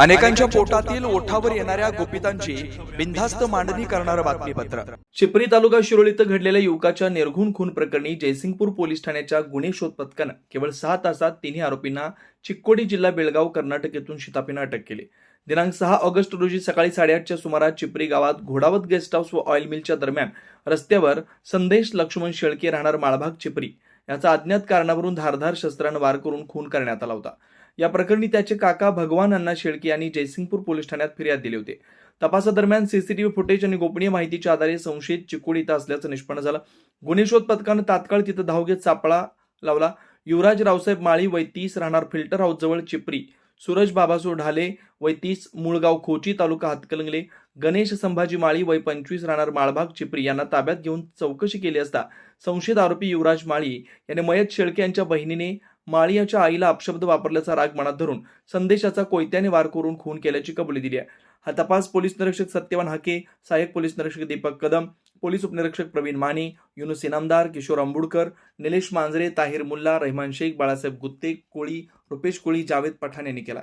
अनेकांच्या पोटातील ओठावर येणाऱ्या गोपितांची बिनधास्त मांडणी करणारं बातमीपत्र. चिपरी तालुका शिरोळ इथं घडलेल्या युवकाच्या निर्घुण खून प्रकरणी जयसिंगपूर पोलीस ठाण्याच्या गुन्हे शोध पथकानं केवळ सहा तासात तिन्ही आरोपींना चिक्कोडी जिल्हा बेळगाव कर्नाटक येथून शिताफीनं अटक केली. दिनांक सहा ऑगस्ट रोजी सकाळी साडेआठच्या सुमारास चिपरी गावात घोडावत गेस्ट हाऊस व ऑइल मिलच्या दरम्यान रस्त्यावर संदेश लक्ष्मण शेळके राहणार माळभाग चिपरी. याचा अज्ञात कारणावरून धारधार शस्त्रानं वार करून खून करण्यात आला होता. या प्रकरणी त्याचे काका भगवान अण्णा शेळके यांनी जयसिंगपूर पोलीस ठाण्यात फिर्याद दिली होती. तपासादरम्यान सीसीटीव्ही फुटेज आणि गोपनीय माहितीच्या आधारे संशयित चिकोड इथं असल्याचं निष्पन्न झालं. गुन्हे शोध पथकानं तात्काळ तिथं धाव घेत सापळा लावला. युवराज रावसाहेब माळी वय तीस राहणार फिल्टर हाऊसजवळ चिपरी. सूरज बाबासो ढाले वय तीस खोची तालुका हातकलंगले. गणेश संभाजी माळी वय पंचवीस राहणार माळभाग चिपरी यांना ताब्यात घेऊन चौकशी केली असता संशयित आरोपी युवराज माळी याने मयत शेळके यांच्या बहिणीने माळी याच्या आईला अपशब्द वापरल्याचा राग मनात धरून संदेशाचा कोयत्याने वार करून खून केल्याची कबुली दिली आहे. हा तपास पोलीस निरीक्षक सत्यवान हाके सहाय्यक पोलीस निरीक्षक दीपक कदम पोलीस उपनिरीक्षक प्रवीण माने युनुस इनामदार किशोर अंबुडकर निलेश मांजरे ताहिर मुल्ला रहमान शेख बाळासाहेब गुत्ते कोळी रुपेश कोळी जावेद पठाण यांनी केला